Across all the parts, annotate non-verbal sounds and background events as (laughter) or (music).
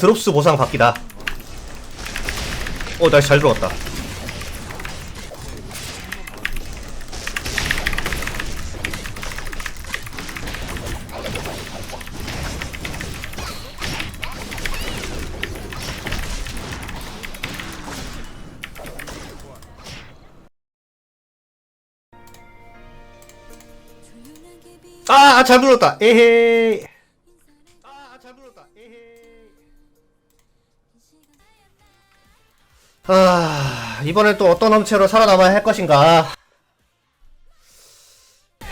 드롭스 보상 받기다. 어, 날씨 잘 들어왔다. 아, 아, 잘 불렀다. 에헤이. 아, 이번엔 또 어떤 엄체로 살아남아야 할 것인가.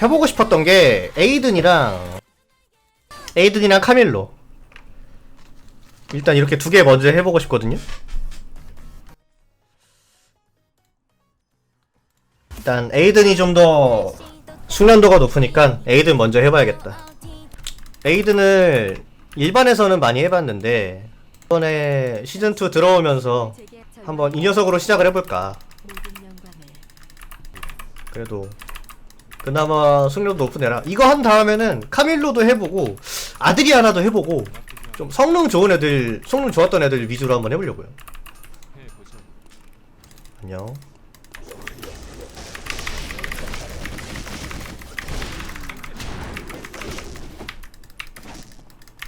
해보고 싶었던 게 에이든이랑 에이든이랑 카밀로. 일단 이렇게 두 개 먼저 해보고 싶거든요. 일단 에이든이 좀 더 숙련도가 높으니까 에이든 먼저 해봐야겠다. 에이든을 일반에서는 많이 해봤는데 이번에 시즌 2 들어오면서 한번 이 녀석으로 시작을 해볼까. 그래도 그나마 숙련도 높은 애라 이거 한 다음에는 카밀로도 해보고 아드리아나도 해보고 좀 성능 좋은 애들 성능 좋았던 애들 위주로 한번 해보려고요. 안녕.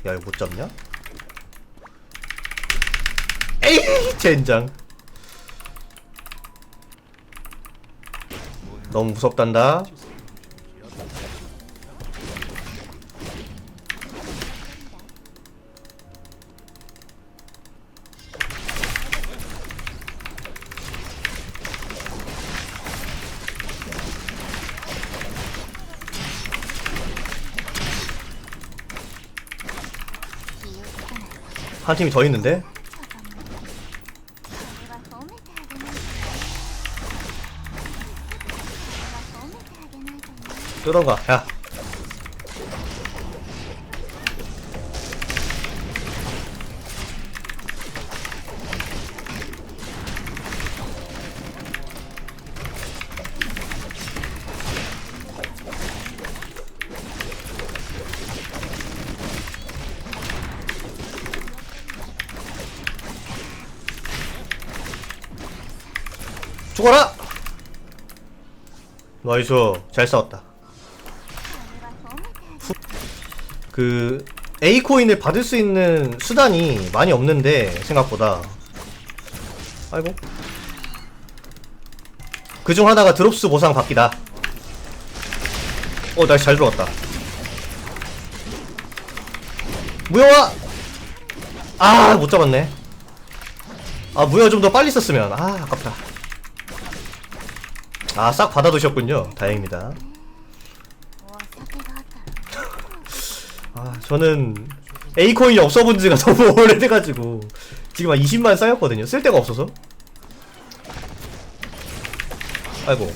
야 이거 못 잡냐? 에이 젠장 너무 무섭단다. 한 팀이 더 있는데 들어가 야 죽어라! 나이스. 잘 싸웠다 그 A 코인을 받을 수 있는 수단이 많이 없는데 생각보다. 아이고. 그 중 하나가 드롭스 보상 받기다. 어 날씨 잘 들어왔다. 무효화 아 못 잡았네. 아 무효화 좀더 빨리 썼으면. 아 아깝다. 아 싹 받아두셨군요. 다행입니다 아, 저는 A코인이 없어 본 지가 (laughs) 너무 오래돼가지고, 지금 한 20만 쌓였거든요. 쓸 데가 없어서. 아이고.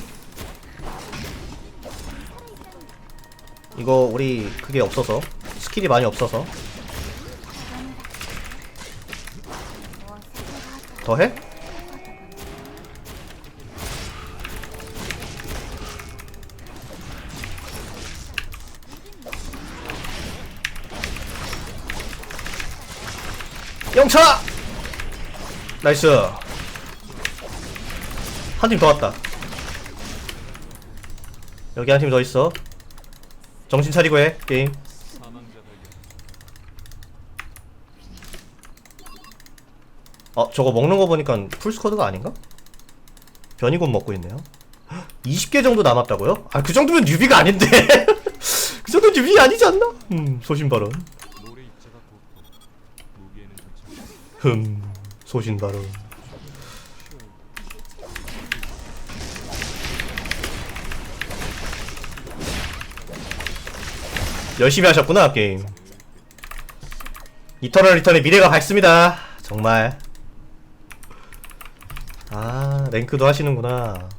이거, 우리, 그게 없어서. 스킬이 많이 없어서. 더 해? 영차! 나이스. 한 팀 더 왔다. 여기 한 팀 더 있어. 정신 차리고 해, 게임. 어, 저거 먹는 거 보니까 풀스쿼드가 아닌가? 변이곤 먹고 있네요. (gasps) 20개 정도 남았다고요? 아, 그 정도면 뉴비가 아닌데. (laughs) 그 정도는 뉴비 아니지 않나? 음, 소신 발언. 흠, 소신 발언. 열심히 하셨구나, 게임. 이터널 리턴의 미래가 밝습니다. 정말. 아, 랭크도 하시는구나.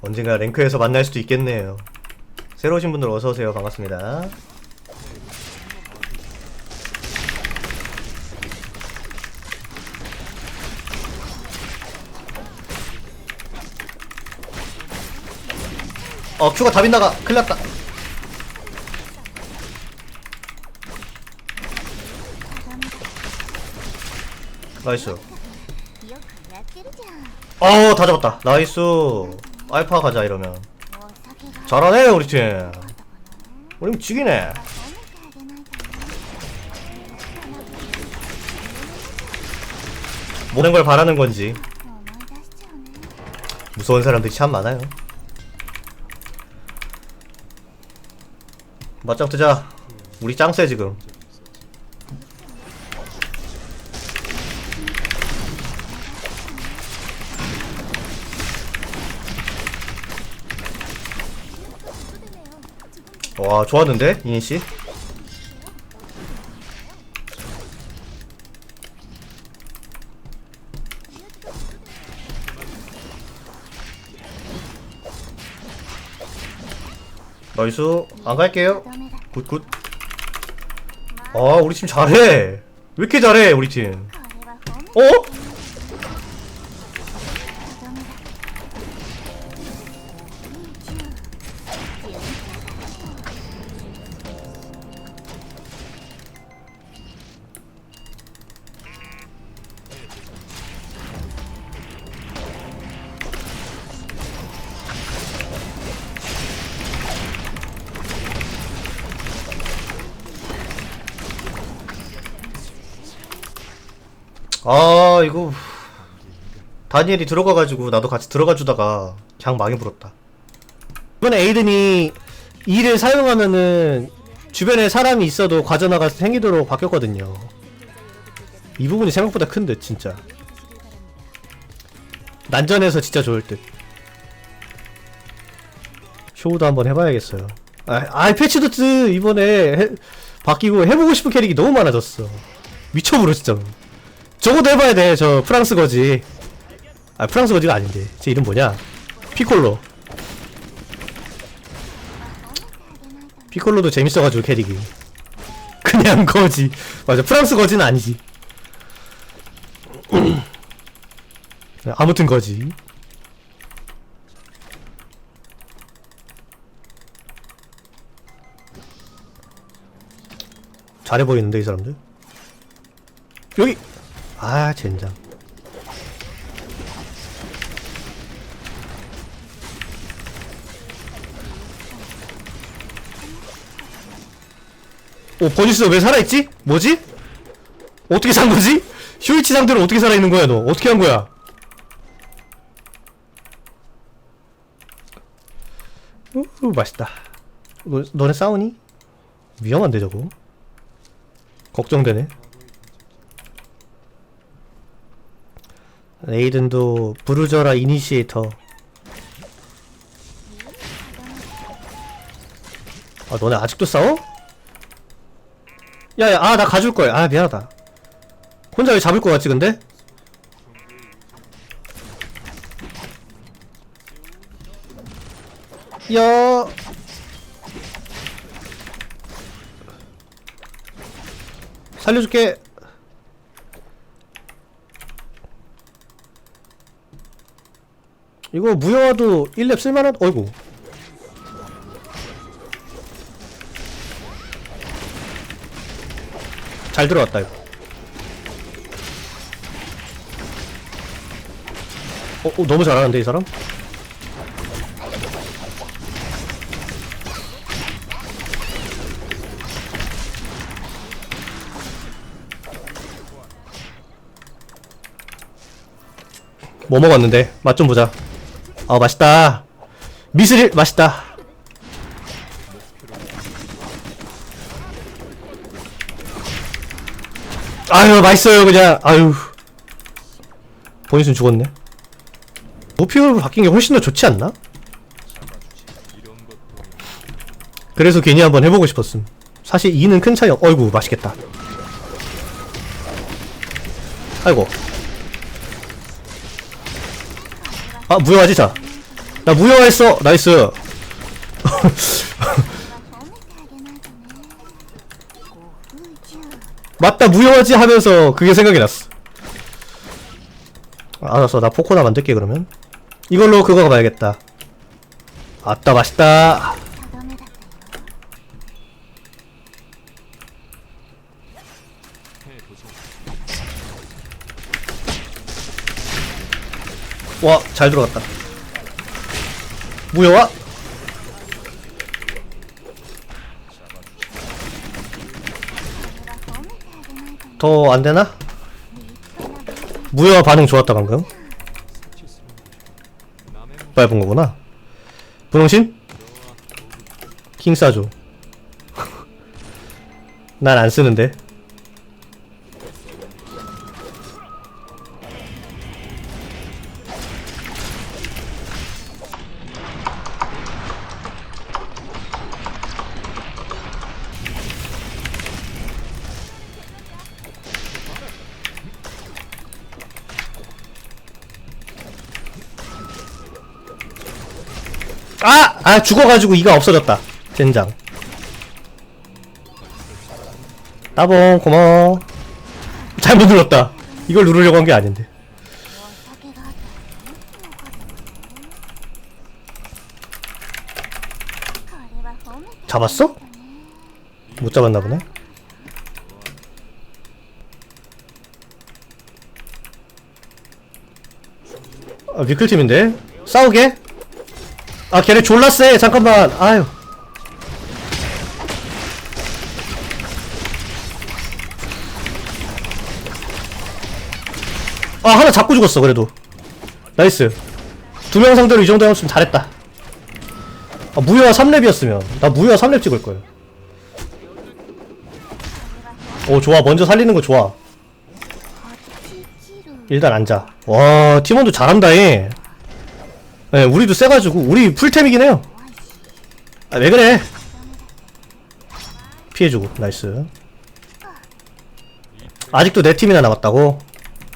언젠가 랭크에서 만날 수도 있겠네요. 새로 오신 분들 어서오세요. 반갑습니다. 어 큐가 다빈 나가. 큰일났다. 나이스. 어다 잡았다. 나이스. 알파 가자 이러면. 잘하네 우리 팀. 우리 죽이네. 모든 걸 바라는 건지. 무서운 사람들이 참 많아요. 맞짱 뜨자. 우리 짱세 지금. 와 좋았는데? 이니씨? 나이스 안 갈게요. 굿굿. 아 우리 팀 잘해. 왜 이렇게 잘해 우리 팀? 어? 아 이거. 다니엘이 들어가가지고 나도 같이 들어가 주다가 그냥 망해 불었다. 이번에 에이든이 이를 사용하면은 주변에 사람이 있어도 과전화가 생기도록 바뀌었거든요. 이 부분이 생각보다 큰 듯 진짜. 난전에서 진짜 좋을 듯. 쇼도 한번 해봐야겠어요. 아, 아 패치도트 이번에 해- 바뀌고 해보고 싶은 캐릭이 너무 많아졌어. 미쳐버려 진짜로 저것도 해봐야 돼. 저 프랑스 거지. 아 프랑스 거지가 아닌데. 제 이름 뭐냐? 피콜로. 피콜로도 재밌어가지고 캐릭이. (laughs) 그냥 거지. 맞아. 프랑스 거지는 아니지. (clears throat) 아무튼 거지. 잘해 보이는데 이 사람들. 여기. 아 젠장 오 버니스 왜 살아있지? 뭐지? 어떻게 산 거지? 쇼이치 상대로 어떻게 살아있는 거야 너 어떻게 한 거야 우 맛있다 너, 너네 싸우니? 위험한데 저거 걱정되네 에이든도 부르저라 이니시에이터. 아 너네 아직도 싸워? 야야 아 나 가줄 거야. 아 미안하다. 혼자 왜 잡을 거 같지 근데? 야. 살려줄게 이거 무효화도 1렙 쓸만한 어이구. 잘 들어갔다 이거. 어, 어 너무 잘하는데 이 사람? 뭐 먹었는데? 맛 좀 보자 아 맛있다. 미스릴 맛있다. 아유 맛있어요 그냥. 아유. 보니슨 죽었네. 목표로 바뀐 게 훨씬 더 좋지 않나? 그래서 괜히 한번 해보고 싶었음. 사실 2는 큰 차이 없... 어이구 맛있겠다. 아이고 아 무효하지 자. 나 무효화했어 나이스. (laughs) 맞다 무효하지 하면서 그게 생각이 났어. 알았어 나 포코나 만들게 그러면. 이걸로 그거 가봐야겠다. 아따 맛있다. 와, 잘 들어갔다. 무효와? 더 안 되나? 무효와 반응 좋았다 방금. 밟은 거구나. 분홍신? 킹 싸줘. (laughs) 난 안 쓰는데. 아! 아 죽어가지고 이가 없어졌다 젠장 따봉 고마워 잘못 눌렀다 이걸 누르려고 한 게 아닌데 잡았어? 못 잡았나 보네 아, 위클팀인데? 싸우게? 아 걔네 졸라 세 잠깐만. 아유. 아 하나 잡고 죽었어 그래도. 나이스. 두 명 상대로 이 정도 했으면 잘했다. 아 무효화 3렙이었으면. 나 무효화 3렙 찍을 거예요. 오 좋아. 먼저 살리는 거 좋아. 8キロ 일단 앉아. 와 팀원도 잘한다 얘 네, 우리도 세가지고 우리 풀템이긴 해요. 아 왜 그래? 피해주고 나이스. 아직도 네 팀이나 남았다고?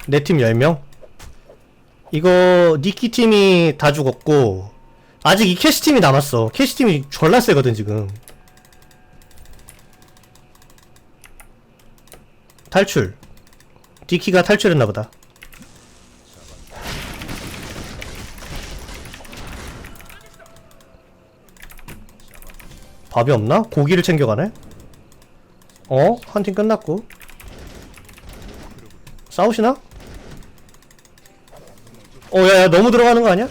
네 팀 10명? 이거 니키 팀이 다 죽었고 아직 이 캐시 팀이 남았어. 캐시 팀이 졸라 세거든 지금. 탈출. 니키가 탈출했나 보다 밥이 없나? 고기를 챙겨가네? 어? 한 팀 끝났고 싸우시나? 어 야야 너무 들어가는 거 아니야?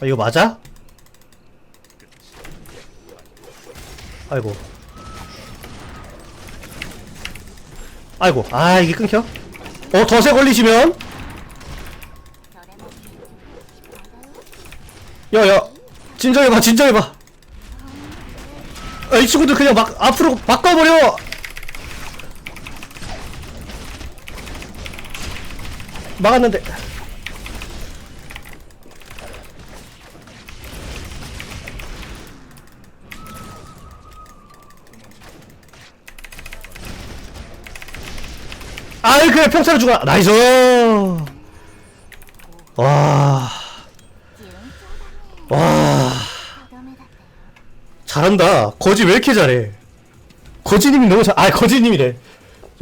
아, 이거 맞아? 아이고 아이고 아 이게 끊겨? 어 덫에 걸리시면? 야야 진정해봐 진정해봐. 아, 이 친구들 그냥 막 앞으로 바꿔버려! 막았는데. 아이 그래 평타로 죽어 나이스 와 와. 잘한다. 거지 왜 이렇게 잘해? 거지님이 너무 잘, 아, 거지님이래.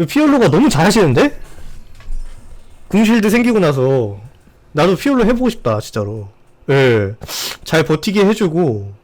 피올로가 너무 잘하시는데? 궁실드 생기고 나서, 나도 피올로 해보고 싶다, 진짜로. 예. 잘 버티게 해주고,